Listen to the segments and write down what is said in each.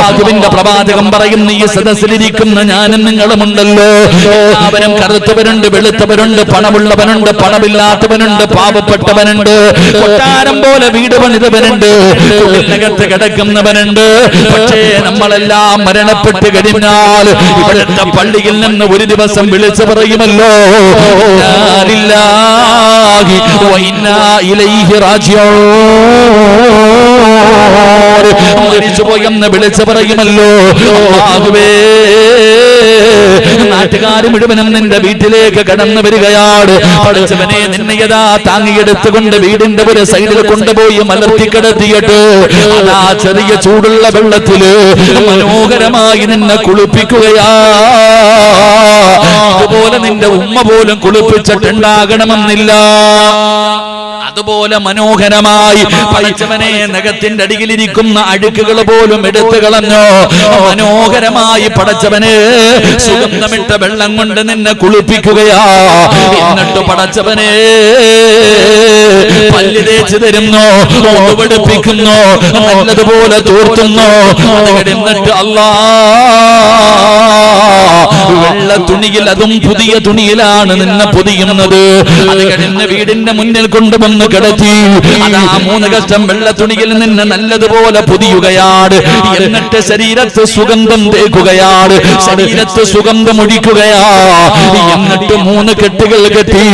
ആദിവിന്റെ പ്രവാചകം പറയുന്ന ഈ സദസ്സിലിരിക്കുന്ന ഞാനും നിങ്ങളുമുണ്ടല്ലോ എല്ലാവരും കറുത്തവരുണ്ട് വെളുത്തവരുണ്ട് പണമുള്ളവനുണ്ട് പണമില്ലാത്തവനുണ്ട് പാവപ്പെട്ടവനുണ്ട് കൊട്ടാരം പോലെ വീട് പണിതവനുണ്ട് കുടിലകത്ത് കിടക്കുന്നവനുണ്ട് പക്ഷേ നമ്മളെല്ലാം മരണപ്പെട്ട് കഴിഞ്ഞാൽ ഇവിടുത്തെ പള്ളിയിൽ നിന്ന് ഒരു ദിവസം വിളിച്ചു പറയുമല്ലോ ഇലൈഹി റാജിഊൻ മരിച്ചുപോയെന്ന് വിളിച്ചു പറയുമല്ലോ. ആകുവേ നാട്ടുകാർ മുഴുവനും നിന്റെ വീട്ടിലേക്ക് കടന്നു വരികയാണ്. പഠിച്ചവനെ നിന്നയതാ താങ്ങിയെടുത്തുകൊണ്ട് വീടിന്റെ ഒരു സൈഡിൽ കൊണ്ടുപോയി മലർത്തി കിടത്തിയിട്ട് അതാ ചെറിയ ചൂടുള്ള വെള്ളത്തിൽ മനോഹരമായി നിന്നെ കുളിപ്പിക്കുകയാ. അതുപോലെ നിന്റെ ഉമ്മ പോലും കുളിപ്പിച്ചിട്ടുണ്ടാകണമെന്നില്ല. അതുപോലെ മനോഹരമായി പഠിച്ചവനെ നഖത്തിന്റെ അടിയിലിരിക്കുന്ന അഴുക്കുകൾ പോലും എടുത്തു കളഞ്ഞോ? മനോഹരമായി പടച്ചവന് സുഗന്ധമിട്ട വെള്ളം കൊണ്ട് നിന്നെ കുളിപ്പിക്കുകയാ. എന്നിട്ട് പടച്ചവനെ പല്ല് തേച്ച് തരുന്നു ഓടുപിടിപ്പിക്കുന്നു നല്ലതുപോലെ തോർത്തുന്നു. അത് എന്നിട്ട് അല്ലാ വെള്ള തുണിയിൽ അതും പുതിയ തുണിയിലാണ് നിന്നെ പൊതിയുന്നത്. അത് കഴിഞ്ഞ് വീടിന്റെ മുന്നിൽ കൊണ്ടുവന്ന് കിടത്തി. അതാ മൂന്ന് കഷ്ടം വെള്ള തുണിയിൽ നിന്ന് നല്ലതുപോലെ പൊതിയുകയാണ് എന്നിട്ട് ശരീരത്ത് സുഗന്ധം തേക്കുകയാണ് ശരീരത്ത് സുഗന്ധം ഒഴിക്കുകയാ. എന്നിട്ട് മൂന്ന് കെട്ടുകൾ കെട്ടി.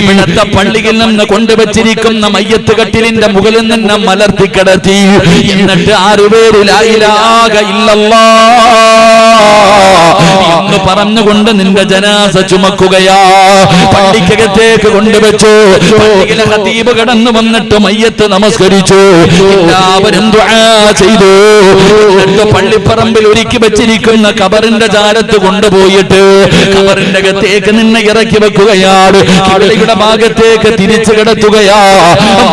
ഇവിടുത്തെ പള്ളിയിൽ നിന്ന് കൊണ്ടുവച്ചിരിക്കുന്ന മയ്യത്ത് കട്ടിലിന്റെ മുകളിൽ നിന്ന് മലർത്തി കിടത്തി. എന്നിട്ട് ആറുപേരിലായിലാക ഇല്ലല്ലാ. എന്ന് പറഞ്ഞുകൊണ്ട് നിന്റെ ജനാസ ചുമക്കുകയാ. പള്ളിക്കകത്തേക്ക് കൊണ്ടുവച്ചു. പള്ളിയിലെ ഹതീബ് കടന്നു വന്നിട്ട് മയ്യത്ത് നമസ്കരിച്ചു. എല്ലാവരും ചെയ്തു. പള്ളിപ്പറമ്പിൽ ഒരുക്കി വെച്ചിരിക്കുന്ന കബറിന്റെ ചാരത്ത് കൊണ്ടുപോയിട്ട് കബറിന്റെ അകത്തേക്ക് നിന്നെ ഇറക്കി വെക്കുകയാണ്. കിബിലയുടെ ഭാഗത്തേക്ക് തിരിച്ചു കിടത്തുകയാ.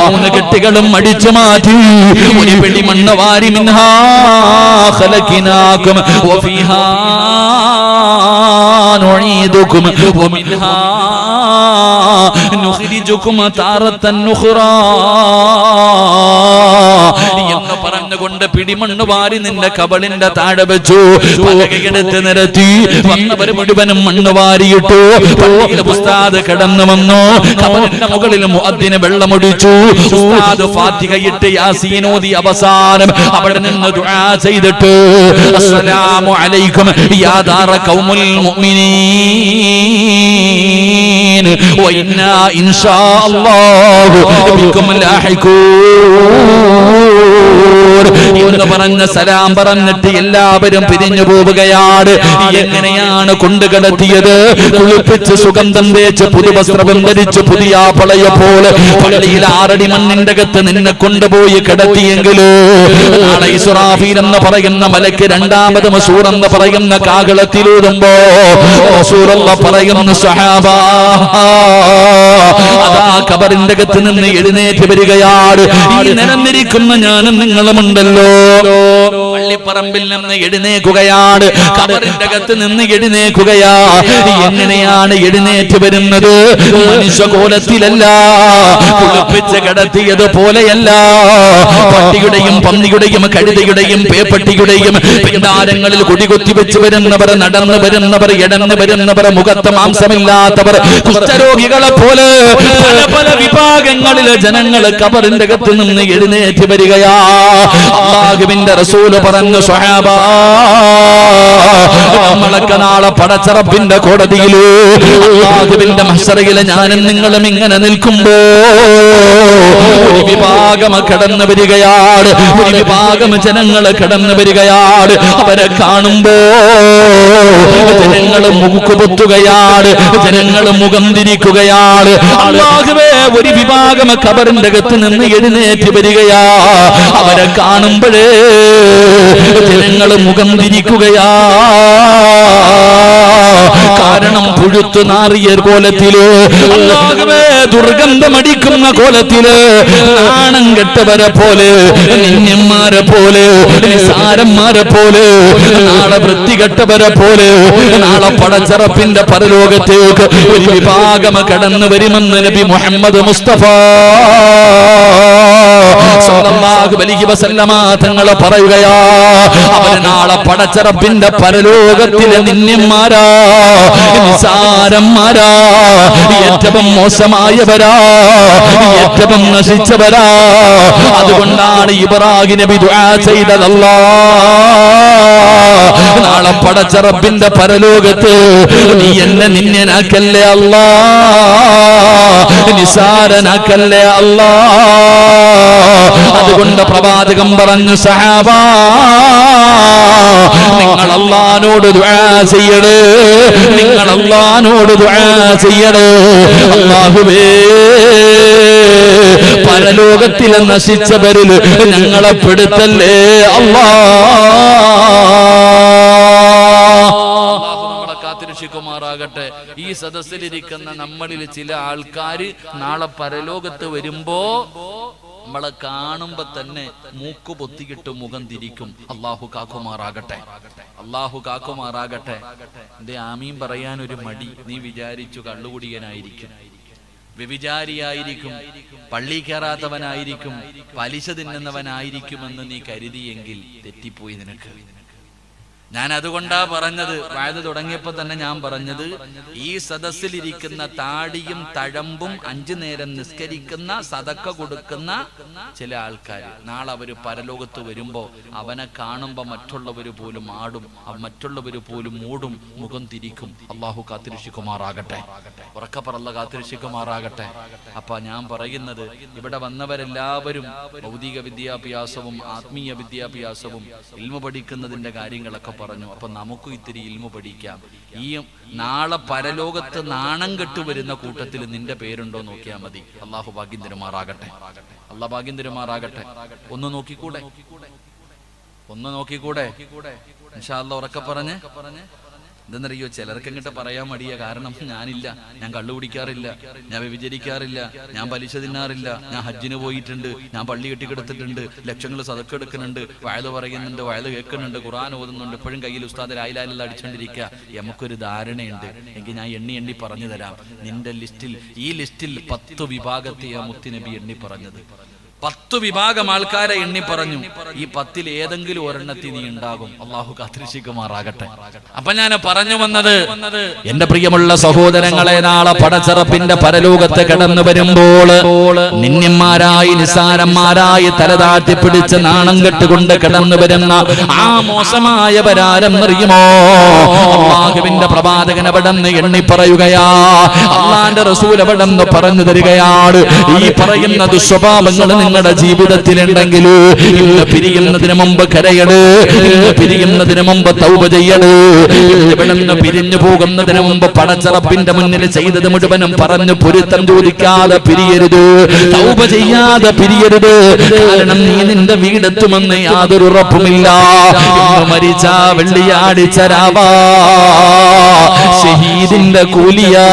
മൂന്ന് കെട്ടുകളും അടിച്ചു മാറ്റി. ഒരു പെടി മണ്ണവാരി മിൻഹാ ഖലഖിനാകും വഫീഹാ نعيدكم ومنها نخرجكم تارة أخرى എന്ന് പറഞ്ഞുകൊണ്ട് പിടിമണ്ണ് വാരി നിന്റെ കബളിന്റെ താഴെ വെച്ചു. പലകയെടുത്ത് നിരത്തി. വന്നവർ മുഴുവനും മണ്ണ് വാരിയിട്ടു. ഉസ്താദ് കിടന്നു വന്നു. കബളിന്റെ മുകളിൽ മുഅദ്ദിന് വെള്ളമൊടിച്ചു. ഉസ്താദ് ഫാത്തിഹയിട്ട് യാസീനോദി അവസാനം അവിടെ നിന്ന് ദുആ ചെയ്തിട്ട് അസ്സലാമു അലൈക്കും യാ ദാറ ഖൗമുൽ മുഅ്മിനീൻ. വഇന്നാ ഇൻഷാ അല്ലാഹു ബിക്കും ലാഹിഖൂൻ. എന്ന് പറഞ്ഞ സലാം പറഞ്ഞിട്ട് എല്ലാവരും പിരിഞ്ഞു പോവുകയാണ്. എങ്ങനെയാണ് കൊണ്ടുകിടത്തിയത് കുളിപ്പിച്ച് സുഗന്ധം തേച്ച് പുതുവസ്ത്രവും ധരിച്ച് പുതിയ പളയ പോലെ പള്ളിയിൽ ആറടി മണ്ണിന്റെ അകത്ത് നിന്നെ കൊണ്ടുപോയി കിടത്തിയെങ്കിലോ? നാളെ ഇസുറാഫീൽ എന്ന് പറയുന്ന മലക്ക് രണ്ടാമത് മസൂർ എന്ന് പറയുന്ന കാകളത്തിലൂടുമ്പോ മസൂറല്ല പറയുന്ന സഹാബ അതാ കബറിന്റെ അകത്ത് നിന്ന് എഴുന്നേറ്റ് വരികയാണ്. ഈ നിലന്നിരിക്കുന്ന ഞാനും നിങ്ങളുമുണ്ടല്ലോ പള്ളിപ്പറമ്പിൽ നിന്ന് എഴുന്നേക്കുകയാണ് കബറിന്റെ അകത്ത് നിന്ന് എഴുന്നേക്കുകയാ എങ്ങനെയാണ് എഴുന്നേറ്റ് വരുന്നത്? മനുഷ്യകോലത്തിലല്ല. കുളിപ്പിച്ച് കിടത്തിയത് പോലെയല്ല പട്ടിയുടെയും പന്നിയുടെയും കഴുതയുടെയും പേപ്പട്ടിയുടെയും പിന്താരങ്ങളിൽ കുടികുത്തി വെച്ച് വരുന്നവർ നടന്നു വരുന്നവർ ഇടന്നു വരുന്നവർ മുഖത്ത് മാംസമില്ലാത്തവർ കുഷ്ഠരോഗികളെ പോലെ പല പല വിഭാഗങ്ങളിലെ ജനങ്ങൾ കബറിന്റെ അകത്ത് നിന്ന് എഴുന്നേറ്റ് വരികയാ. അള്ളാഹുവിന്റെ റസൂൽ പറഞ്ഞു സ്വഹാബ നമ്മളൊക്കെ നാളെ പടച്ചറപ്പിന്റെ കോടതിയിലോ അള്ളാഹുവിന്റെ മത്സരയിൽ ഞാനും നിങ്ങളും ഇങ്ങനെ നിൽക്കുമ്പോ ഒരു വിഭാഗം കടന്നു വരികയാണ്. ഒരു വിഭാഗം ജനങ്ങൾ കടന്നു വരികയാണ്. അവരെ കാണുമ്പോ ജനങ്ങൾ മുക്കുപൊത്തുകയാണ് ജനങ്ങൾ മുഖം തിരിക്കുകയാണ്. അള്ളാഹുവേ ഒരു വിഭാഗം കബറിന്റെ അകത്ത് നിന്ന് എഴുന്നേറ്റ് വരികയാ. അവരെ കാണുമ്പോഴേ ജനങ്ങൾ മുഖം തിരിക്കുകയാ. കാരണം പുഴുത്തു നാറിയ കോലത്തിൽ ദുർഗന്ധമടിക്കുന്ന കോലത്തിൽ നാണം കെട്ടവരെ പോലെ നിന്യന്മാരെ പോലെ സാരന്മാരെ പോലെ നാളെ വൃത്തികെട്ടവരെ പോലെ നാളെ പടച്ചറപ്പിന്റെ പരലോകത്തേക്ക് ഒരു വിഭാഗം കടന്നു വരുമെന്ന് നബി മുഹമ്മദ് മുസ്തഫ തങ്ങൾ പറയുകയാ അവർ നാളെ പടച്ചറപ്പിന്റെ പരലോകത്തിലെ നിന്യന്മാരാ നിസാരന്മാരാ ഏറ്റവും മോശമായവരാ ഏറ്റവും നശിച്ചവരാ. അതുകൊണ്ടാണ് ഇബ്രാഹിം നബി ദുആ ചെയ്തതല്ല. നാളെ പടച്ചറപ്പിന്റെ പരലോകത്ത് നീ എന്നെ നിന്യനാക്കല്ലേ അല്ലാ നിസാരനാക്കല്ലേ അല്ലാ. അതുകൊണ്ട് പ്രവാചകം പറഞ്ഞു സഹാബ നിങ്ങൾ അള്ളഹാനോട് ചെയ്യണേ നിങ്ങൾ അള്ളഹാനോട് ചെയ്യണേ. അല്ലാഹുവേ പരലോകത്തിലെ നശിച്ചവരിൽ ഞങ്ങളെ പെടുത്തല്ലേ? നമ്മളെ കാത്തിരക്ഷിക്കുമാറാകട്ടെ. ഈ സദസ്സിലിരിക്കുന്ന നമ്മളിൽ ചില ആൾക്കാർ നാളെ പരലോകത്ത് വരുമ്പോ നമ്മളെ കാണുമ്പോ തന്നെ മൂക്ക് പൊത്തിക്കിട്ട് മുഖം തിരിക്കും. അള്ളാഹു കാക്കുമാറാകട്ടെ. അള്ളാഹു കാക്കുമാറാകട്ടെ. എന്റെ ആമീൻ പറയാൻ ഒരു മടി. നീ വിചാരിച്ചു കള്ളുകുടിയനായിരിക്കും. വ്യഭിചാരിയായിരിക്കും. പള്ളി കയറാത്തവനായിരിക്കും. പലിശ തിന്നുന്നവനായിരിക്കുമെന്ന് നീ കരുതിയെങ്കിൽ തെറ്റിപ്പോയി നിനക്ക്. ഞാൻ അതുകൊണ്ടാ പറഞ്ഞത്. വായത് തുടങ്ങിയപ്പോ തന്നെ ഞാൻ പറഞ്ഞത് ഈ സദസ്സിലിരിക്കുന്ന താടിയും തഴമ്പും അഞ്ചു നേരം നിസ്കരിക്കുന്ന സതക്ക കൊടുക്കുന്ന ചില ആൾക്കാർ നാളെ അവർ പരലോകത്ത് വരുമ്പോ അവനെ കാണുമ്പോ മറ്റുള്ളവര് പോലും ആടും മറ്റുള്ളവര് പോലും മൂടും മുഖം തിരിക്കും. അള്ളാഹു കാത്തിരക്ഷിക്കുമാറാകട്ടെ. ഉറക്കപ്പറല്ല കാത്തിരക്ഷിക്കുമാറാകട്ടെ. അപ്പൊ ഞാൻ പറയുന്നത് ഇവിടെ വന്നവരെല്ലാവരും ഭൗതിക വിദ്യാഭ്യാസവും ആത്മീയ വിദ്യാഭ്യാസവും ഇൽമ പഠിക്കുന്നതിന്റെ കാര്യങ്ങളൊക്കെ പറഞ്ഞു. അപ്പൊ നമുക്കും ഇത്തിരി ഇൽമ പഠിക്കാം. ഈ നാളെ പരലോകത്ത് നാണം കെട്ടുവരുന്ന കൂട്ടത്തിൽ നിന്റെ പേരുണ്ടോ നോക്കിയാൽ മതി. അള്ളാഹു ഭാഗ്യം തിരുമാറാകട്ടെ അള്ളാഹ് ഭാഗ്യം തിരുമാറാകട്ടെ ഒന്ന് നോക്കിക്കൂടെ? ഒന്ന് നോക്കിക്കൂടെ? ഇൻഷാ അല്ലാ ഉറക്കെ പറഞ്ഞ്. എന്തെന്നറിയോ ചിലർക്ക് അങ്ങോട്ട് പറയാൻ മടിയ. കാരണം ഞാനില്ല. ഞാൻ കള്ളു കുടിക്കാറില്ല. ഞാൻ വ്യഭിചരിക്കാറില്ല. ഞാൻ പലിശ തിന്നാറില്ല. ഞാൻ ഹജ്ജിന് പോയിട്ടുണ്ട്. ഞാൻ പള്ളി കെട്ടിക്കെടുത്തിട്ടുണ്ട്. ലക്ഷങ്ങൾ സതക്കെടുക്കുന്നുണ്ട് വയൽ പറയുന്നുണ്ട്. വയൽ കേൾക്കുന്നുണ്ട്. ഖുറാൻ ഓതുന്നുണ്ട്. ഇപ്പോഴും കയ്യിൽ ഉസ്താദ് ലായിലാലെല്ലാം അടിച്ചോണ്ടിരിക്കുക നമുക്കൊരു ധാരണയുണ്ട്. എങ്കിൽ ഞാൻ എണ്ണി എണ്ണി പറഞ്ഞു തരാം നിന്റെ ലിസ്റ്റിൽ ഈ ലിസ്റ്റിൽ പത്ത് വിഭാഗത്തെയാ മുത്തിനബി എണ്ണി പറഞ്ഞത്. പത്തു വിഭാഗം ആൾക്കാരെ എണ്ണി പറഞ്ഞു ഈ പത്തിൽ ഏതെങ്കിലും ഒരെണ്ണത്തിൽ നീ ഉണ്ടാകും. അള്ളാഹു കാത്തിരിശിക്കുമാറാകട്ടെ അപ്പൊ ഞാൻ പറഞ്ഞു വന്നത് എന്റെ പ്രിയമുള്ള സഹോദരങ്ങളെ നാളെ പടച്ചറപ്പിന്റെ പരലോകത്ത് കടന്നു വരുമ്പോൾ നിന്യന്മാരായി നിസാരന്മാരായി തലതാഴ്ത്തി പിടിച്ച് നാണം കെട്ടുകൊണ്ട് കടന്നു വരുന്ന ആ മോശമായവരാരെന്നറിയുമോ അള്ളാഹുവിന്റെ പ്രവാചകൻ അവിടെന്ന് എണ്ണി പറയുകയാ അള്ളാന്റെ റസൂൽ അവിടെന്ന് പറഞ്ഞു തരികയാണ്. ഈ പറയുന്ന ദുസ്വഭാവങ്ങൾ നിങ്ങളുടെ ജീവിതത്തിലുണ്ടെങ്കിൽ ഇന്ന് പിരിയുന്നതിന് മുമ്പ് കരയട് ഇന്ന് പിരിയുന്നതിന് മുമ്പ് തൗപ ചെയ്യട് ഇവിടെ നിന്ന് പിരിഞ്ഞു പോകുന്നതിന് മുമ്പ് പടച്ചറപ്പിന്റെ മുന്നിൽ ചെയ്തത് മുഴുവനും പറഞ്ഞു പൊരുത്തം ചോദിക്കാതെ പിരിയരുത് തൗപ ചെയ്യാതെ പിരിയരുത്. കാരണം നീ നിന്റെ വീടെത്തുമെന്ന് യാതൊരു ഉറപ്പുമില്ല. മരിച്ച വെള്ളിയാടിച്ച രാവാ. ഷഹീദിന്റെ കൂലിയാ.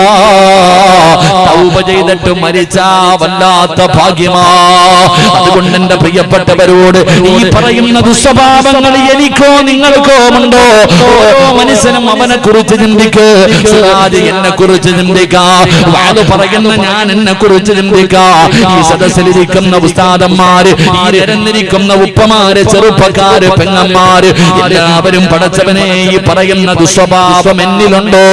തൗബ ചെയ്തിട്ട് മരിച്ച വല്ലാത്ത ഭാഗ്യമാ. അതുകൊണ്ട് എന്റെ പ്രിയപ്പെട്ടവരോട് ഈ പറയുന്ന ദുസ്വഭാവങ്ങൾ എനിക്കോ നിങ്ങൾക്കോ ഉണ്ടോ? മനുഷ്യനും അവനെ കുറിച്ച് ചിന്തിക്ക്. എന്നെ കുറിച്ച് ചിന്തിക്കാ. പറയുന്ന ഞാൻ എന്നെ കുറിച്ച് ചിന്തിക്കാ. ഈ സദസ്സിലിരിക്കുന്ന ഉസ്താദന്മാര് ഈ നിരന്നിരിക്കുന്ന ഉപ്പമാര് ചെറുപ്പക്കാര് പെങ്ങന്മാര് എല്ലാവരും പടച്ചവനെ ഈ പറയുന്ന ദുസ്വഭാവം എന്നിലുണ്ടോ?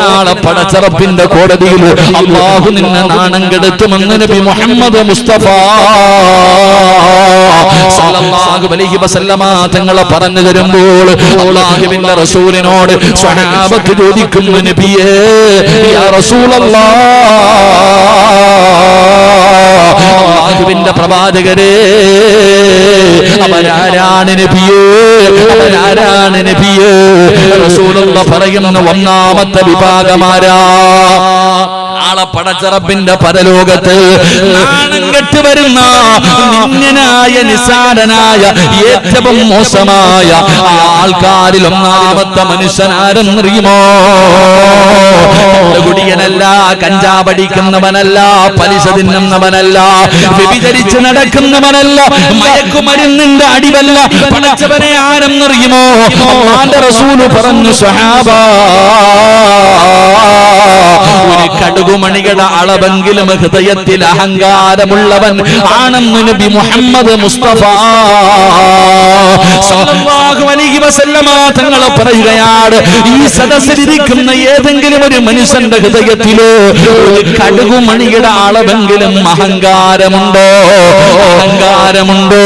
നാളെ പടച്ചറപ്പിന്റെ കോടതിയിൽ അള്ളാഹു നിന്നെ നാണം കെടുത്തുമെന്ന് നബി മുഹമ്മദ് മുസ്തഫ. സല്ലല്ലാഹു അലൈഹി വസല്ലമ തങ്ങളെ പറഞ്ഞു തരുമ്പോൾ അല്ലാഹുവിന്റെ റസൂലിനോട് സ്വഹാബത്ത് ചോദിക്കുന്നു നബിയേ യാ റസൂലല്ലാഹ് അള്ളാഹുവിന്റെ പ്രവാചകരെ അവരാരാണ് നബിയേ അവരാരാണ് നബിയേ? റസൂലുള്ള പറയുന്ന ഒന്നാമത്തെ വിഭാഗമാരാ നാളെ പടച്ചറപ്പിന്റെ പരലോകത്ത് നാണം കെട്ട് വരുന്ന നിന്യനായ നിസാരനായ ഏറ്റവും മോശമായ ആൾക്കാരിൽ ഒന്നാമത്തെ മനുഷ്യനാരെന്നറിയുമോ? കുടിയനല്ല കഞ്ചാവടിക്കുന്നവനല്ല പലിശ തിന്നുന്നവനല്ല വ്യഭിചരിച്ച് നടക്കുന്നവനല്ല മയക്കുമരുന്നിന്റെ അടിവല്ല പടച്ചവനെ ആരെന്നറിയുമോ? റസൂൽ പറഞ്ഞു സഹാബ ഒരു കടുകുമണികളുടെ അളവെങ്കിലും ഹൃദയത്തിൽ അഹങ്കാരമുള്ളവൻ ആണെന്ന് നബി മുഹമ്മദ് മുസ്തഫ. തങ്ങൾ പറയുകയാണ് ഈ സദസ്സിലിരിക്കുന്ന ഏതെങ്കിലും ഒരു മനുഷ്യന്റെ ഹൃദയത്തിലോ ഒരു കടുകുമണിയുടെ അളവെങ്കിലും അഹങ്കാരമുണ്ടോ? അഹങ്കാരമുണ്ടോ?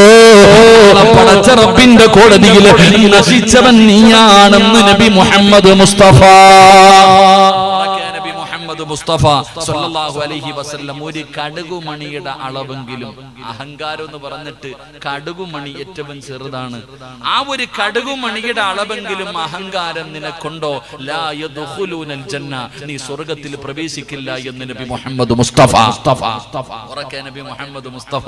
പടച്ച റബ്ബിന്റെ കോടതിയിൽ നശിച്ചവൻ നീയാണെന്ന് നബി മുഹമ്മദ് മുസ്തഫ. മുഹമ്മദ് മുസ്തഫ സല്ലല്ലാഹു അലൈഹി വസല്ലം ഒരു കടുകുമണിയുടെ അളവെങ്കിലും അഹങ്കാരം എന്ന് പറഞ്ഞിട്ട് കടുകുമണി ഏറ്റവും ചെറുതാണ്. ആ ഒരു കടുകുമണിയുടെ അളവെങ്കിലും അഹങ്കാരം നിനക്കുണ്ടോ? ജന്ന നീ സ്വർഗത്തിൽ പ്രവേശിക്കില്ല എന്ന് നബി മുഹമ്മദ് മുസ്തഫ. നബി മുഹമ്മദ് മുസ്തഫ.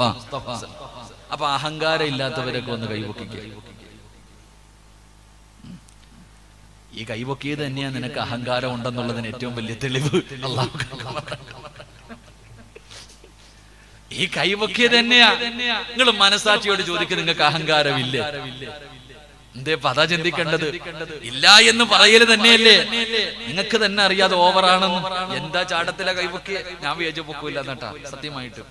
അപ്പൊ അഹങ്കാരം ഇല്ലാത്തവരൊക്കെ ഒന്ന് കൈവക്കിക്കുക ഈ കൈവക്കിയത് തന്നെയാ നിനക്ക് അഹങ്കാരം ഉണ്ടെന്നുള്ളതിന് ഏറ്റവും വലിയ തെളിവ്. ഈ കൈവക്കിയത് തന്നെയാ. നിങ്ങൾ മനസാക്ഷിയോട് ചോദിക്കുക നിങ്ങൾക്ക് അഹങ്കാരമില്ലേ? എന്തേ പത ചിന്തിക്കേണ്ടത്? ഇല്ല എന്ന് പറയൽ തന്നെയല്ലേ? നിങ്ങൾക്ക് തന്നെ അറിയാതെ ഓവറാണെന്ന് എന്താ ചാടത്തിലെ കൈവക്കിയെ? ഞാൻ വിചാരിച്ചു പൊക്കൂല്ല എന്നിട്ടാ. സത്യമായിട്ട്.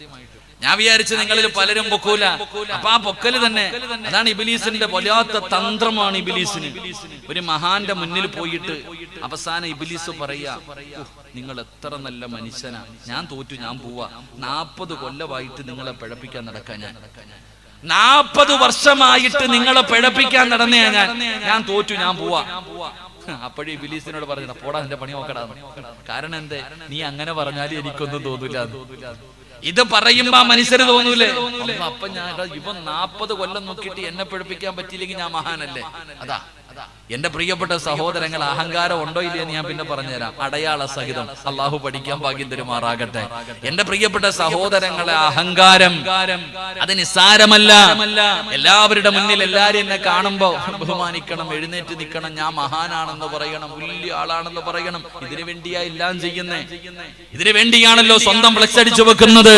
ഞാൻ വിചാരിച്ചു നിങ്ങളിൽ പലരും പൊക്കൂല. അപ്പൊ ആ പൊക്കൽ തന്നെ. അതാണ് ഇബിലീസിന്റെ വല്ലാത്ത തന്ത്രമാണ് ഇബിലീസിന്. ഒരു മഹാന്റെ മുന്നിൽ പോയിട്ട് അവസാനം ഇബിലീസ് പറയാ നിങ്ങൾ എത്ര നല്ല മനുഷ്യനാ. ഞാൻ തോറ്റു ഞാൻ പോവാ. നാപ്പത് കൊല്ലമായിട്ട് നിങ്ങളെ പിഴപ്പിക്കാൻ നടക്കാൻ ഞാൻ. നാപ്പത് വർഷമായിട്ട് നിങ്ങളെ പിഴപ്പിക്കാൻ നടന്നേ ഞാൻ. ഞാൻ തോറ്റു ഞാൻ പോവാ. അപ്പോഴേ ബിലീസിനോട് പറഞ്ഞ പോടാ എന്റെ പണി നോക്കടാ. കാരണം എന്തേ? നീ അങ്ങനെ പറഞ്ഞാലും എനിക്കൊന്നും തോന്നൂല ഇത് പറയുമ്പോ മനുഷ്യര് തോന്നൂലേ? അപ്പൊ ഞാൻ ഇപ്പൊ ഇവൻ നാപ്പത് കൊല്ലം നോക്കിയിട്ട് എന്നെ പഠിപ്പിക്കാൻ പറ്റിയില്ലെങ്കിൽ ഞാൻ മഹാനല്ലേ? അതാ. എന്റെ പ്രിയപ്പെട്ട സഹോദരങ്ങൾ അഹങ്കാരം ഉണ്ടോ ഇല്ലയെന്ന് ഞാൻ പിന്നെ പറഞ്ഞുതരാം. അടയാള സഹിതം. അള്ളാഹു പഠിക്കാൻ ഭാഗ്യം തരുമാറാകട്ടെ. എന്റെ പ്രിയപ്പെട്ട സഹോദരങ്ങളെ അഹങ്കാരം അത് നിസ്സാരമല്ല. എല്ലാവരുടെ മുന്നിൽ എല്ലാരും എന്നെ കാണുമ്പോ ബഹുമാനിക്കണം എഴുന്നേറ്റ് നിൽക്കണം. ഞാൻ മഹാനാണെന്ന് പറയണം വലിയ ആളാണെന്ന് പറയണം. ഇതിനു വേണ്ടിയാ എല്ലാം ചെയ്യുന്നേ. ഇതിനു വേണ്ടിയാണല്ലോ സ്വന്തം ഫ്ലക്സ് അടിച്ചു വെക്കുന്നത്.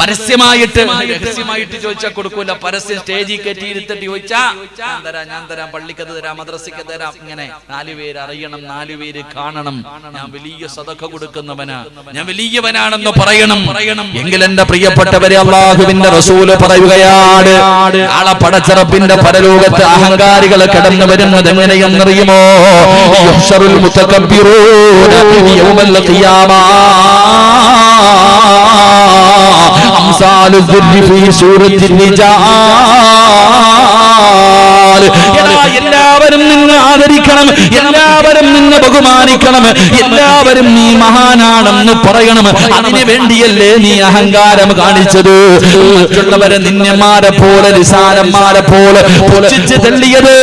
പരസ്യമായിട്ട് രഹസ്യമായിട്ട് ചോദിച്ചാൽ കൊടുക്കൂല. പരസ്യം സ്റ്റേജിൽ കയറ്റി ചോദിച്ചാ ഞാൻ തരാം ഞാൻ തരാം പള്ളിക്കത് തരാം മദ്രസയ്ക്ക് തരാം. ഇങ്ങനെ നാലുപേര് അറിയണം നാലുപേര് കാണണം. ഞാൻ വലിയ സദക്ക കൊടുക്കുന്നവനാ. ഞാൻ വലിയവനാണെന്ന് പറയണം. പറയണം എങ്കിൽ എന്റെ പ്രിയപ്പെട്ടവരെ അള്ളാഹുവിന്റെ റസൂൽ പറയുകയാണ് ആളെ പടച്ചിറപ്പിന്റെ പരലോകത്ത് അഹങ്കാരികൾ കടന്നു വരുന്നത് എങ്ങനെയെന്നറിയുമോ? യൗമൽ ഖിയാമ. ഫീ സൂറത്തിൽ റിജാൽ എടാ, എല്ലാവരും നിന്നെ ആദരിക്കണം എല്ലാവരും നിന്നെ ബഹുമാനിക്കണം എല്ലാവരും നീ മഹാനാണെന്ന് പറയണം. അതിനു വേണ്ടിയല്ലേ നീ അഹങ്കാരം കാണിച്ചത്. മറ്റുള്ളവരെ നിന്നെമാരെ പോലെ നിസാരന്മാരെ പോലെ തെള്ളിയത്.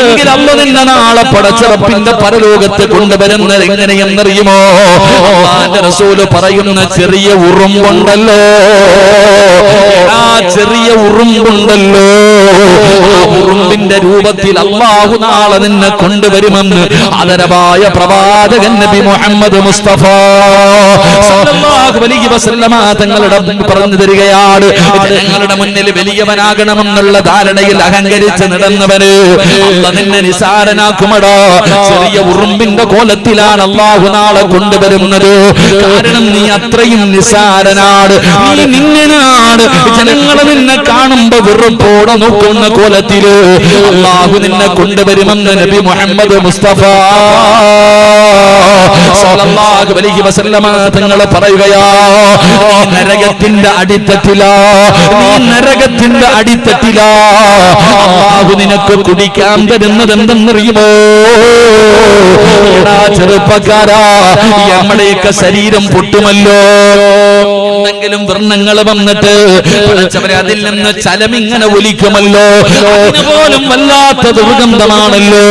എങ്കിൽ അല്ല നിന്നെ നാളെ പടച്ചിറപ്പിന്റെ പരലോകത്ത് കൊണ്ടുവരുന്നത് എങ്ങനെയെന്നറിയുമോ? റസൂൽ പറയുന്ന ചെറിയ ഉറുമ്പുണ്ടല്ലോ. ആ ചെറിയ ഉറുമ്പുണ്ടല്ലോ. ആ ഉറുമ്പിന്റെ രൂപത്തിൽ അള്ളാഹു നാളെ നിന്നെ കൊണ്ടുവരുമെന്ന് ആദരവായ പ്രവാചകൻ നബി മുഹമ്മദ് മുസ്തഫ തങ്ങളുടെ പറഞ്ഞു തരികയാണ് ജനങ്ങളുടെ മുന്നിൽ വലിയവനാകണമെന്നുള്ള ധാരണയിൽ അഹങ്കരിച്ച് നടന്നവന് നിന്നെ നിസാരനാക്കുമടോ ചെറിയ ഉറുമ്പിന്റെ കോലത്തിലാണ് അള്ളാഹു നാളെ കൊണ്ടുവരുന്നത്. കാരണം നീ അത്രയും നിസാരനാണ് നീ നിന്നനാണ്. ജനങ്ങളെ നിന്നെ കാണുമ്പോ വെറുപ്പോടെ നോക്കുന്ന കോലത്തിൽ അള്ളാഹു നിന്നെ കൊണ്ടുവരുമെന്ന് നബി മുഹമ്മദ് മുസ്തഫ തങ്ങളെ പറയുകയാ നരകത്തിന്റെ അടിത്തട്ടിലാ നീ നരകത്തിന്റെ അടിത്തട്ടിലാ. അള്ളാഹു നിനക്ക് കുടിക്കാൻ തരുന്നത് എന്തെന്നറിയുമോ ചെറുപ്പക്കാരാ നമ്മുടെയൊക്കെ ശരീരം പൊട്ടുമല്ലോ. എന്തെങ്കിലും വർണങ്ങൾ വന്നിട്ട് അതിൽ നിന്ന് ചലമിങ്ങനെ ഒലിക്കുമല്ലോ. അതിന് പോലും വല്ലാത്ത ദുർഗന്ധമാണല്ലോ.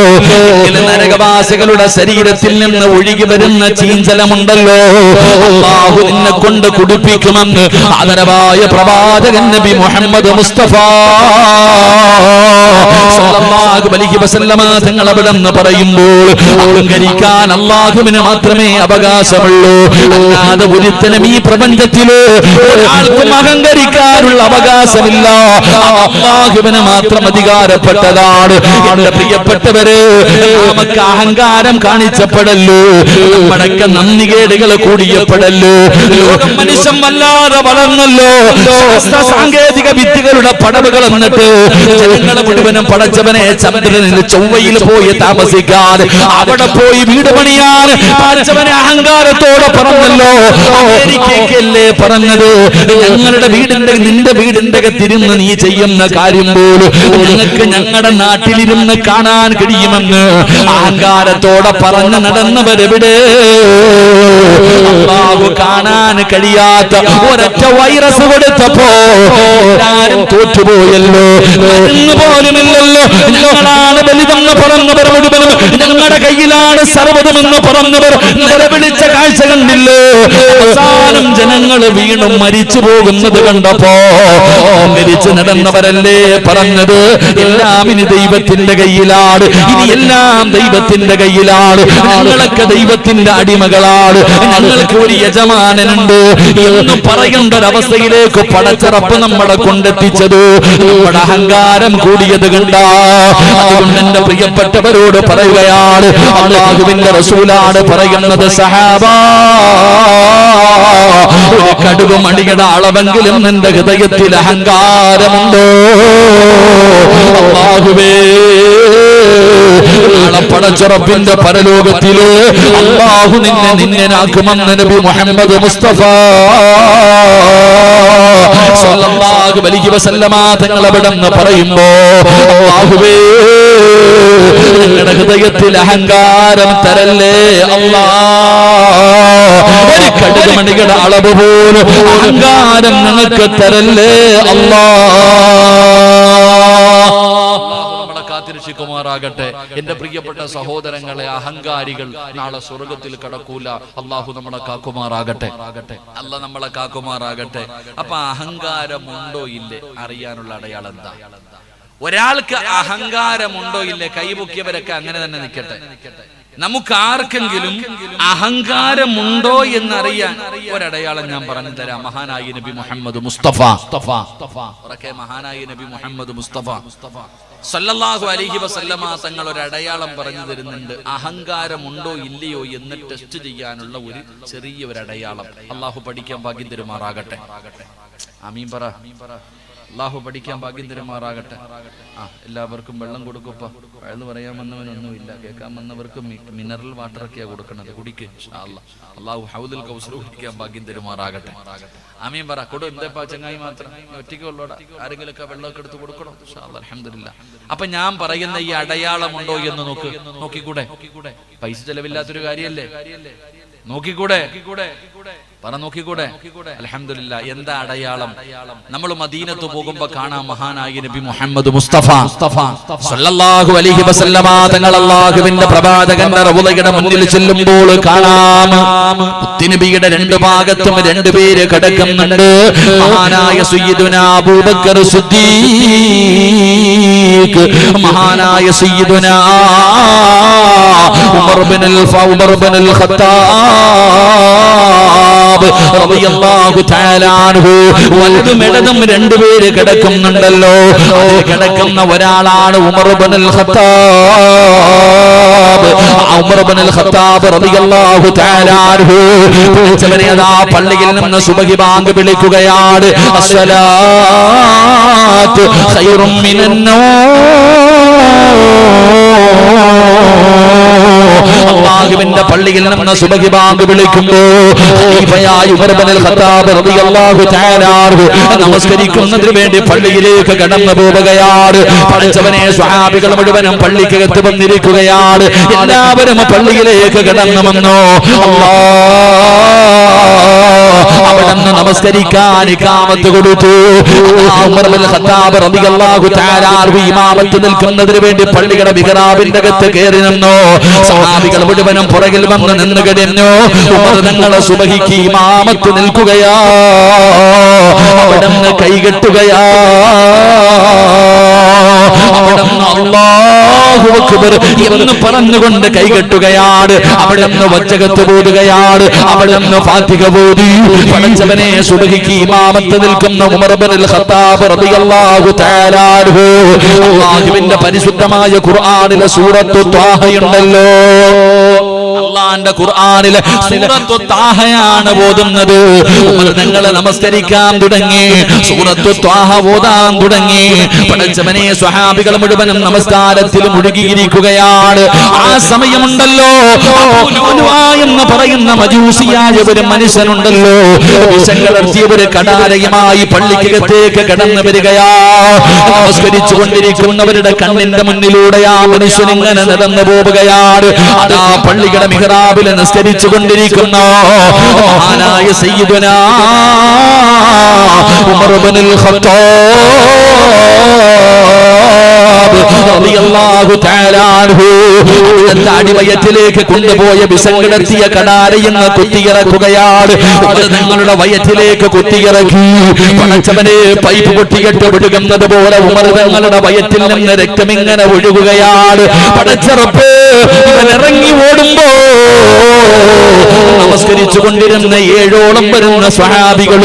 നരകവാസികളുടെ ശരീരത്തിൽ നിന്ന് ഒഴുകി വരുന്ന ചീഞ്ചലമുണ്ടല്ലോ. എന്നെ നിന്നെ കൊണ്ട് കുടിപ്പിക്കുമെന്ന് ആദരവായ പ്രവാചകൻ നബി മുഹമ്മദ് മുസ്തഫ. തങ്ങൾ അവിടെ പറയുമ്പോൾ അഹങ്കരിക്കാൻ അള്ളാഹുവിന് മാത്രമേ അവകാശമുള്ളൂ. അല്ലാതെ ഒരുത്തനും ഈ പ്രപഞ്ചത്തിലോ ഒരാൾക്കും അഹങ്കരിക്കാനുള്ള അവകാശമില്ല. അള്ളാഹുവിന് മാത്രം അധികാരപ്പെട്ടതാണ്. എന്റെ പ്രിയപ്പെട്ടവര് നമുക്ക് അഹങ്കാരം കാണിച്ചപ്പെടല്ലോ. നമ്മുടെയൊക്കെ നന്ദികേടുകൾ കൂടിയപ്പെടല്ലോ. മനുഷ്യൻ വല്ലാതെ വളർന്നല്ലോ. സാങ്കേതിക വിദ്യകളുടെ പടവുകൾ വന്നിട്ട് ജനങ്ങളെ മുഴുവനും പടച്ചവനെ ചന്ദ്രനിൽ ചൊവ്വയിൽ പോയി താമസിക്കാൻ. അവിടെ പോയി വീട് പണിയാൻ. പടച്ചവനെ അഹങ്കാരത്തോടെ പറഞ്ഞല്ലോ. അമേരിക്കയ്ക്കല്ലേ പറഞ്ഞത്? ഞങ്ങളുടെ വീടിന്റെ നിന്റെ വീടിന്റെ തിരുന്ന് നീ ചെയ്യുന്ന കാര്യം പോലും നിങ്ങൾക്ക് ഞങ്ങളുടെ നാട്ടിലിരുന്ന് കാണാൻ കഴിയുമെന്ന് അഹങ്കാരത്തോടെ പറഞ്ഞു നടന്നവരെവിടെ? അള്ളാഹു കാണാൻ കഴിയാത്ത ഒരൊറ്റ വൈറസ് കൊടുത്തപ്പോ എല്ലാരും തോറ്റുപോയല്ലോ. പോലുമില്ലല്ലോ. ഞങ്ങളാണ് വലുതെന്ന് പറഞ്ഞവർ മുഴുവനും ഞങ്ങളുടെ കയ്യിലാണ് സർവതമെന്ന് പറഞ്ഞവർ നിലവിളിച്ച കാഴ്ച കണ്ടില്ലേ? അവസാനം ജനങ്ങൾ വീണും മരിച്ചു പോകുന്നത് കണ്ടപ്പോ മരിച്ചു നടന്നവരല്ലേ പറഞ്ഞത്? എല്ലാം ഇനി ദൈവത്തിന്റെ കയ്യിലാണ്. ഇനി എല്ലാം ദൈവത്തിന്റെ കയ്യിലാണ്. ഞങ്ങളൊക്കെ ദൈവത്തിന്റെ അടിമകളാണ്. ഞങ്ങൾക്ക് ഒരു യജമാനനുണ്ട്. എന്ന് പറയേണ്ട ഒരവസ്ഥയിലേക്ക് പടച്ചിറപ്പ് നമ്മളെ കൊണ്ടെത്തിച്ചത്. നമ്മുടെ അഹങ്കാരം കൂടിയത് കണ്ട. എന്റെ പ്രിയപ്പെട്ടവരോട് പറയുകയാണ് അള്ളാഹുവിന്റെ റസൂലാണ് പറയുന്നത് സഹാബാ കടുക് മണിയുടെ അളവെങ്കിലും നിന്റെ ഹൃദയത്തിൽ അഹങ്കാരമുണ്ടോ? അള്ളാഹുവേ പടച്ചുറപ്പിന്റെ പരലോകത്തിൽ നിന്നെ നിന്നെ നിന്നനാക്കുമെന്ന് നബി മുഹമ്മദ് മുസ്തഫ. സല്ലല്ലാഹു അലൈഹി വസല്ലമ തങ്ങൾ അവിടെന്ന് പറയുമ്പോ അള്ളാഹുവേ ഞങ്ങളുടെ ഹൃദയത്തിൽ അഹങ്കാരം തരല്ലേ അല്ലാ. ഒരു കടുക് മണികളുടെ അളവ് പോലും അഹങ്കാരം ഞങ്ങൾക്ക് തരല്ലേ അല്ലാ. കാത്തിരക്ഷിക്കുമാറാകട്ടെ. എന്റെ പ്രിയപ്പെട്ട സഹോദരങ്ങളെ അഹങ്കാരികൾ നാളെ സ്വർഗത്തിൽ കടക്കൂല. അള്ളാഹു നമ്മളെ കാക്കുമാറാകട്ടെ. അല്ല നമ്മളെ കാക്കുമാറാകട്ടെ. അപ്പൊ അഹങ്കാരമുണ്ടോ ഇല്ലേ? അറിയാനുള്ള അടയാളം എന്താ? ഒരാൾക്ക് അഹങ്കാരമുണ്ടോ ഇല്ലേ? കൈപൊക്കിയവരൊക്കെ അങ്ങനെ തന്നെ നിൽക്കട്ടെ നമുക്ക് ആർക്കെങ്കിലും അഹങ്കാരമുണ്ടോ എന്നറിയാൻ ഒരടയാളം ഞാൻ പറഞ്ഞു തരാം. മഹാനായി നബി മുഹമ്മദ് മുസ്തഫ. മഹാനായി നബി മുഹമ്മദ് മുസ്തഫ. സല്ലല്ലാഹു അലൈഹി വസല്ലമ തങ്ങൾ ഒരു അടയാളം പറഞ്ഞു തരുന്നുണ്ട്. അഹങ്കാരമുണ്ടോ ഇല്ലയോ എന്ന് ടെസ്റ്റ് ചെയ്യാനുള്ള ഒരു ചെറിയ ഒരു അടയാളം അള്ളാഹു പഠിക്കാൻ ഭാഗ്യം തരുമാറാകട്ടെ. അമീൻ പറ. അള്ളാഹു പഠിക്കാൻ ഭാഗ്യം തരുമാറാകട്ടെ ആ എല്ലാവർക്കും വെള്ളം കൊടുക്കുപ്പ അയാൾ പറയാൻ വന്നവനൊന്നുമില്ല. കേൾക്കാൻ വന്നവർക്ക് മിനറൽ വാട്ടർ ഒക്കെയാ കൊടുക്കണത്. കുടിക്ക്. അള്ളാഹു ഹൗദുൽ കൗസർ കുടിക്കാൻ ഭാഗ്യം തരുമാറാകട്ടെ ആമീൻ പറ. കൊടു എന്തേപ്പാ ചങ്ങായി മാത്രം? ഒറ്റയ്ക്ക് ഉള്ളോടാ. ആരെങ്കിലുമൊക്കെ വെള്ളമൊക്കെ എടുത്ത് കൊടുക്കണം? അലഹമില്ല അപ്പൊ ഞാൻ പറയുന്ന ഈ അടയാളമുണ്ടോ എന്ന് നോക്ക്. നോക്കിക്കൂടെ? പൈസ ചെലവില്ലാത്തൊരു കാര്യല്ലേ? നോക്കിക്കൂടെ? പറ നോക്കിക്കൂടെ? അലഹമില്ല എന്താ അടയാളം? നമ്മൾ മദീനത്ത് പോകുമ്പോ കാണാം മഹാനായി നബി മുഹമ്മദ് മുസ്തഫ. സല്ലല്ലാഹു അലൈഹി വസല്ലമ തങ്ങൾ അല്ലാഹുവിന്റെ പ്രവാചകന്റെ റൗളയുടെ മുന്നിൽ ചെല്ലുമ്പോൾ കാണാം. മുത്തുനബിയുടെ രണ്ട് ഭാഗത്തും രണ്ട് പേര് കിടക്കുന്നുണ്ട്. മഹാനായ സയ്യിദുന അബൂബക്കർ സിദ്ദീഖ്. മഹാനായ സയ്യിദുന Umar bin al Umar bin al Khattab വലതും ഇടതും രണ്ടുപേര് കിടക്കുന്നുണ്ടല്ലോ. കിടക്കുന്ന ഒരാളാണ് Umar ibnul Khattab. Umar ibnul Khattab റളിയല്ലാഹു തആല അൻഹു. അതാ പള്ളിയിൽ നിന്ന് സുബഹി ബാങ്ക് വിളിക്കുകയാണ്. അസ്സലാത്തു ഖൈറും മിനൻ അള്ളാഹുവിന്റെ പള്ളിയിൽ നിന്ന് സുബഹി ബാങ്ക് വിളിക്കുമ്പോ നമസ്കരിക്കുന്നതിന് വേണ്ടി പള്ളിയിലേക്ക് കടന്നു പോവുകയാണ്. പഠിച്ചവനെ സ്വഹാബികൾ മുഴുവനും പള്ളിക്കകത്ത് വന്നിരിക്കുകയാണ്. എല്ലാവരും പള്ളിയിലേക്ക് കടന്നുവന്നോ. അവിടെ നിന്ന് നമസ്കരിക്കാൻ ഇക്കാമത്ത് കൊടുത്തു. ഉമർ ഇബ്നുൽ ഖത്താബ് റളിയല്ലാഹു തആല ഇമാമത്ത് നിൽക്കുന്നതിന് വേണ്ടി പള്ളിയുടെ മിഹ്റാബിന്റെ അകത്ത് കയറി നിന്നു. സഹാബികൾ മുഴുവനും പുറകിൽ വന്ന് നിന്ന് കഴിഞ്ഞു. ഉമർ തങ്ങളെ സുബഹിക്ക് ഇമാമത്ത് നിൽക്കുകയാ. അവിടെ കൈകെട്ടുകയാ. എന്ന് പറഞ്ഞുകൊണ്ട് കൈകെട്ടുകയാണ് അവിടെ നിന്ന് വച്ചകത്ത് പോതുകയാണ് അവിടെ നിന്ന് ഫാത്തിക പോതി പഠിച്ചവനെ സുബഹിക്ക് ഇമാമത്ത് നിൽക്കുന്ന ഉമർ ഇബ്നുൽ ഖത്താബ് റളിയല്ലാഹു തആല അൻഹു. പരിശുദ്ധമായ ഖുർആനിലെ സൂറത്തു ത്വാഹയുണ്ടല്ലോ. അള്ളാന്റെ ഖുർആനിലെ സൂറത്തു താഹയാണ് ഓതുന്നത്. ഞങ്ങളെ നമസ്കരിക്കാൻ തുടങ്ങി. സൂറത്തു ത്വാഹ ഓതാൻ തുടങ്ങി. പടച്ചവനെ സ്വഹാബികൾ മുഴുവനും നമസ്കാരത്തിൽ മുഴുകിയിരിക്കുകയാണ്. ആ സമയമുണ്ടല്ലോ. എന്ന് പറയുന്ന മജൂസിയായ ഒരു മനുഷ്യനുണ്ടല്ലോ ഒരു കടാരയുമായി പള്ളിക്കകത്തേക്ക് കടന്നു വരികയാ. നമസ്കരിച്ചു കൊണ്ടിരിക്കുന്നവരുടെ കണ്ണിന്റെ മുന്നിലൂടെ ആ മനുഷ്യൻ ഇങ്ങനെ നടന്നു പോവുകയാണ്. അതാ പള്ളിയുടെ മിഹ്റാബിൽ നിസ്കരിച്ചു കൊണ്ടിരിക്കുന്ന മഹാനായ സയ്യിദുന ഉമർ ഇബ്നുൽ ഖത്താബ്. അടിവയറ്റിലേക്ക് കൊണ്ടുപോയ വിസങ്കടത്തിയ കടാരയെന്ന് കുത്തിയിറക്കുകയാണ്. അത് നിങ്ങളുടെ വയറ്റിലേക്ക് കുത്തിയിറക്കി. പണച്ചവനെ പൈപ്പ് പൊട്ടിയിട്ട് വിടുകുന്നത് പോലെ ഉമർ തങ്ങളുടെ വയറ്റിൽ നിന്ന് രക്തം ഇങ്ങനെ ഒഴുകുകയാണ്. പടച്ചറപ്പ് ഇറങ്ങി ഓടുമ്പോ നമസ്കരിച്ചു കൊണ്ടിരുന്ന ഏഴോളം വരുന്ന സ്വഹാബികൾ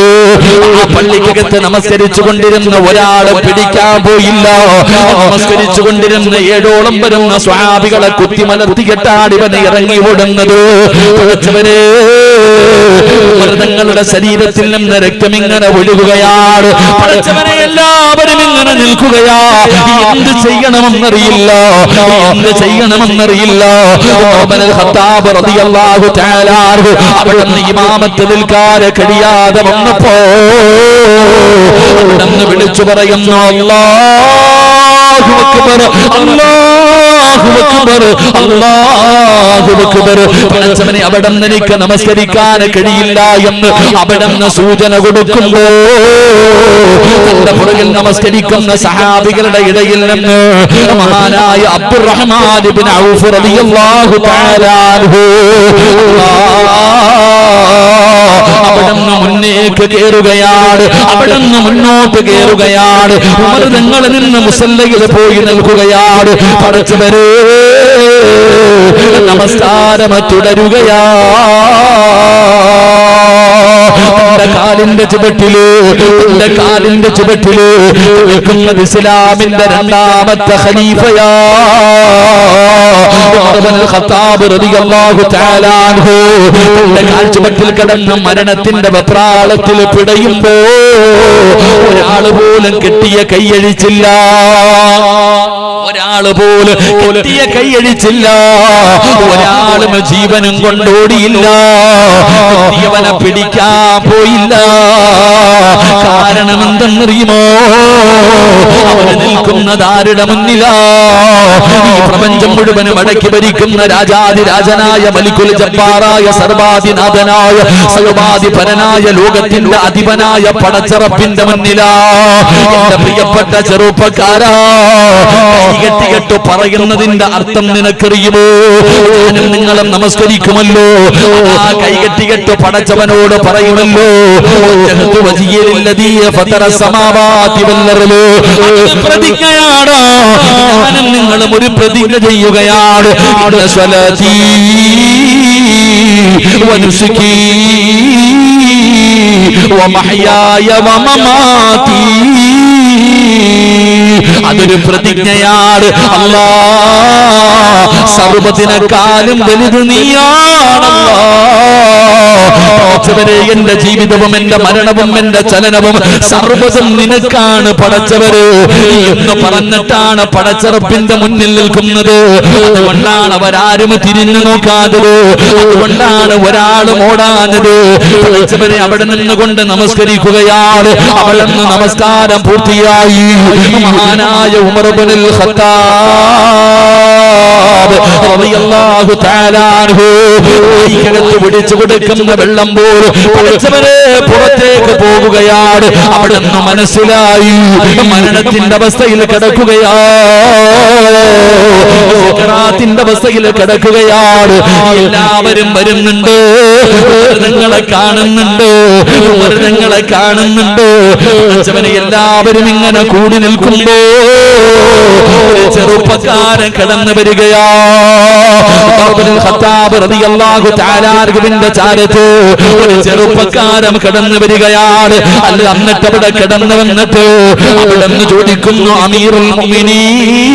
ആ പള്ളിക്കകത്ത് നമസ്കരിച്ചു കൊണ്ടിരുന്ന ഒരാളെ പിടിക്കാൻ പോയില്ല. നമസ്കരിച്ചു കൊണ്ടിരുന്ന ഏഴോളം വരുന്ന സ്വാഭികളെ കുത്തിമലർത്തി ഇവനെ ഇറങ്ങി ഓടുന്നത്. മൃതങ്ങളുടെ ശരീരത്തിൽ നിന്ന് രക്തം ഇങ്ങനെ ഒഴുകുകയാണ്. പഠിച്ചവനെ എല്ലാവരും ഇങ്ങനെ നിൽക്കുകയാ. എന്ത് ചെയ്യണമെന്നറിയില്ല. എന്ത് ചെയ്യണമെന്നറിയില്ല. ഇമാമത്ത് നിൽക്കാതെ കഴിയാതെ വന്നപ്പോ വിളിച്ചു പറയുന്നു അല്ലാഹു അക്ബർ അല്ലാഹു അക്ബർ എനിക്ക് നമസ്കരിക്കാൻ കഴിയില്ല എന്ന് അവിടെ സൂചന കൊടുക്കുമ്പോ തന്റെ പുറകിൽ നമസ്കരിക്കുന്ന സഹാബികളുടെ ഇടയിൽ നിന്ന് മഹാനായ അബ്ദുറഹ്മാൻ ഔഫ് റളിയല്ലാഹു തആല അവിടെ നിന്ന് മുന്നേക്ക് കയറുകയാണ് അവിടുന്ന് മുന്നോട്ട് കയറുകയാണ് ഉമർ നിങ്ങൾ നിന്ന് മുസല്ലയിൽ പോയി നിൽക്കുകയാണ്. വരേ നമസ്കാരം തുടരുകയാ. കാലിന്റെ ചുവട്ടിൽ എന്റെ കാലിന്റെ ചുവട്ടിൽ ഇസ്ലാമിന്റെ രണ്ടാമത്തെ ഖലീഫയാ. കിടന്ന് മരണത്തിന്റെ വെപ്രാളത്തിൽ പിടയുമ്പോ ഒരാൾ പോലും കെട്ടിയ കൈയഴിച്ചില്ല. ഒരാൾ പോലും കെട്ടിയ കൈയഴിച്ചില്ല. ഒരാളും ജീവനും കൊണ്ടോടിയില്ല അവനെ പിടിക്കാൻ പോയില്ല. കാരണം എന്തെന്നറിയുമോ? അവന് നിൽക്കുന്നത് ആരുടെ മുന്നിലാ? ഈ പ്രപഞ്ചം മുഴുവനും അടക്കി ഭരിക്കുന്ന രാജാതിരാജനായ മലിക്കുൽ ജബ്ബാറായ സർവാധിനാഥനായ സർവാധിപരനായ ലോകത്തിന്റെ അധിപനായ പടച്ചറപ്പിന്റെ മുന്നിലാ. എന്റെ പ്രിയപ്പെട്ട ചെറുപ്പക്കാരാ കൈകെട്ടികെട്ട് പറയുന്നതിന്റെ അർത്ഥം നിനക്കറിയുമോ ഞാനും നിങ്ങളും നമസ്കരിക്കുമല്ലോ ആ കൈകെട്ടികെട്ട് പടച്ചവനോട് പറയുമല്ലോ പ്രതിജ്ഞയാണ് ഞാനും നിങ്ങളും ഒരു പ്രതിജ്ഞ ചെയ്യുകയാണ് വനുസുകീ വമഹയായ വമമാതീ അതൊരു പ്രതിജ്ഞയാണ്. അല്ലാ സർവത്തിനെക്കാളും വലുത് നീയാണല്ലോ. പടച്ചവരെ എന്റെ ജീവിതവും എന്റെ മരണവും എന്റെ ചലനവും സർവതും നിനക്കാണ് പടച്ചവര്. എന്ന് പറഞ്ഞിട്ടാണ് പടച്ചറപ്പിന്റെ മുന്നിൽ നിൽക്കുന്നത്. അതുകൊണ്ടാണ് അവരാരും തിരിഞ്ഞു നോക്കാത്തത്. അതുകൊണ്ടാണ് ഒരാളും ഓടാഞ്ഞത് പടച്ചവരെ അവിടെ നിന്നുകൊണ്ട് നമസ്കരിക്കുകയാണ്. അവിടെ നിന്ന് നമസ്കാരം പൂർത്തിയായി. മഹാനായ ഉമർബനിൽ ഖത്താബ്. റളിയല്ലാഹു തആല അൻഹു. കൈക്കകത്ത് പിടിച്ചു കൊടുക്കുന്ന വെള്ളം പോലും പഠിച്ചവരെ പുറത്തേക്ക് പോകുകയാണ്. അവിടെ നിന്ന് മനസ്സിലായി. മരണത്തിന്റെ അവസ്ഥയിൽ കിടക്കുകയാ സക്കറാത്തിന്റെ അവസ്ഥയിൽ കിടക്കുകയാണ്. എല്ലാവരും വരുന്നുണ്ട്. നിങ്ങളെ കാണുന്നുണ്ട്. നിങ്ങളെ കാണുന്നുണ്ട്. പഠിച്ചവനെ എല്ലാവരും ഇങ്ങനെ കൂടി നിൽക്കുമ്പോ ചെറുപ്പക്കാരൻ കിടന്നു വരികയാ അൻഹുവിന്റെ ചാരത്ത് ഒരു ചെറുപ്പക്കാരൻ കടന്നു വരികയാണ്. അല്ല എന്നിട്ട് അവിടെ കിടന്നു വന്നിട്ട് അവിടെ നിന്ന് ചോദിക്കുന്നു അമീറുൽ മുഅ്മിനീൻ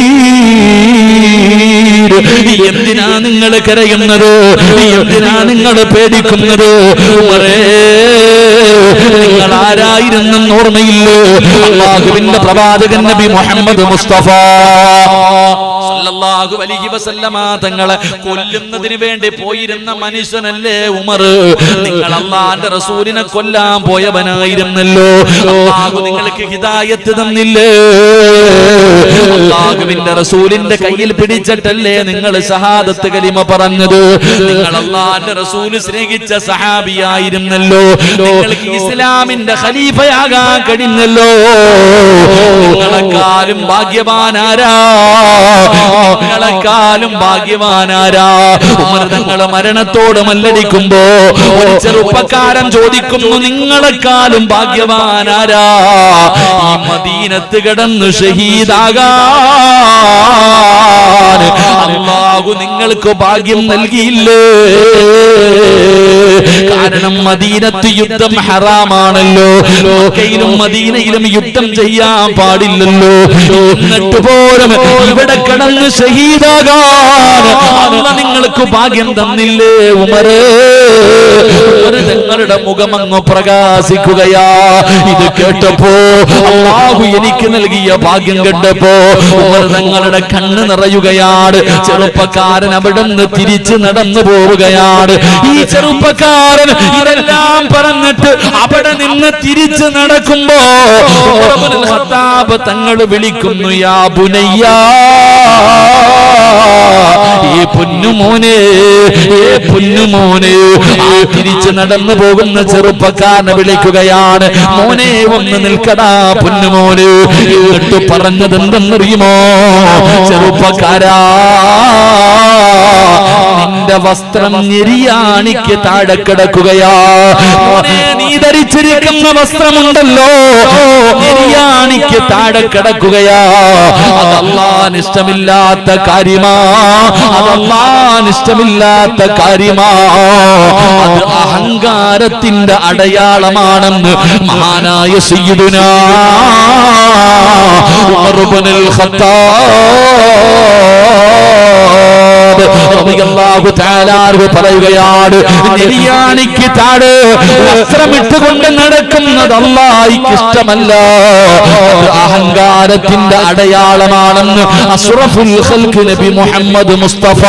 എന്തിനാ നിങ്ങൾ കരയുന്നത്? എന്തിനാ നിങ്ങൾ പേടിക്കുന്നത്? ഉമറേ നിങ്ങൾ ആരായിരുന്നെന്ന് ഓർമ്മയില്ലേ? അള്ളാഹുവിന്റെ പ്രവാചകൻ നബി മുഹമ്മദ് മുസ്തഫ. സല്ലല്ലാഹു അലൈഹി വസല്ലമ തങ്ങളെ കൊല്ലുന്നതിന് വേണ്ടി പോയിരുന്ന മനുഷ്യനല്ലേ ഉമർ? നിങ്ങൾ അള്ളാന്റെ റസൂലിനെ കൊല്ലാൻ പോയവനായിരുന്നല്ലോ. അള്ളാഹു നിങ്ങൾക്ക് ഹിദായത്ത് തന്നില്ലേ? അള്ളാഹുവിന്റെ റസൂലിന്റെ കയ്യിൽ പിടിച്ചിട്ടല്ലേ നിങ്ങൾ സഹാദത്ത് കലിമ പറഞ്ഞത്? നിങ്ങൾ അള്ളാന്റെ റസൂൽ സ്നേഹിച്ച സഹാബിയായിരുന്നല്ലോ. നിങ്ങൾക്ക് ഇസ്ലാമിന്റെ ഖലീഫയാകാൻ കഴിഞ്ഞല്ലോ. നിങ്ങളെക്കാലും ഭാഗ്യവാനാരാ? നിങ്ങളെക്കാലും ഭാഗ്യവാനാരാ? ഉമർ മരണത്തോട് മല്ലടിക്കുമ്പോ ഒരു ചെറുപ്പക്കാരൻ ചോദിക്കുന്നു നിങ്ങളെക്കാലും ഭാഗ്യവാനാരാ? ഈ മദീനത്ത് കിടന്ന് ഷഹീദാകാൻ. അള്ളാഹു നിങ്ങൾക്ക് ഭാഗ്യം നൽകിയില്ലേ? കാരണം മദീനത്ത് യുദ്ധം ഹറാമാണല്ലോ. മക്കയിലും മദീനയിലും യുദ്ധം ചെയ്യാൻ പാടില്ലല്ലോ. എന്നിട്ട് പോലും ഇവിടെ കിടന്ന് ഷഹീദാകാൻ നിങ്ങൾക്ക് ഭാഗ്യം തന്നില്ലേ ഉമറേ? തങ്ങളുടെ മുഖമങ്ങ് പ്രകാശിക്കുകയാ. ഇത് കേട്ടപ്പോ അള്ളാഹു എനിക്ക് നൽകിയ ഭാഗ്യം കണ്ടപ്പോ ഉമർ തങ്ങളുടെ കണ്ണ് നിറയുകയാണ്. ചെറുപ്പക്കാരൻ അവിടെ നിന്ന് തിരിച്ചു നടന്നു പോവുകയാണ്. ഈ ചെറുപ്പക്കാരൻ ഇതെല്ലാം പറഞ്ഞിട്ട് അവിടെ നിന്ന് തിരിച്ചു നടക്കുമ്പോ തങ്ങൾ വിളിക്കുന്നു യാ പുനയ്യ ഈ പൊന്നുമോനെ ഏ പൊന്നുമോനെ. തിരിച്ചു നടന്നു പോകുന്ന ചെറുപ്പക്കാരനെ വിളിക്കുകയാണ് മോനെ ഒന്ന് നിൽക്കടാ പൊന്നുമോനെ. എന്നിട്ട് പറഞ്ഞത് എന്തെന്നറിയുമോ ചെറുപ്പക്കാരാ നിന്റെ വസ്ത്രം ഞെരിയാണിക്ക് താഴെ കിടക്കുകയാ. നീ ധരിച്ചിരിക്കുന്ന വസ്ത്രമുണ്ടല്ലോ. ഞെരിയാണിക്ക് താഴെ കിടക്കുകയാ. അതല്ലാൻ ഇഷ്ടമില്ലാത്ത കാര്യമാ. അതല്ലാൻ ഇഷ്ടമില്ലാത്ത കാര്യമാ. അത് അഹങ്കാരത്തിന്റെ അടയാളമാണെന്ന് മഹാനായ സയ്യിദുനാ ഉമർ ഇബ്നുൽ തആല അൻഹു പറയുകയാണ് നിര്യാണിക്ക് താഴെ വസ്ത്രമിട്ടുകൊണ്ട് നടക്കുന്നത് അല്ലാഹിക്ക് ഇഷ്ടമല്ല അഹങ്കാരത്തിന്റെ അടയാളമാണെന്ന് അഷ്റഫുൽ നബി മുഹമ്മദ് മുസ്തഫ.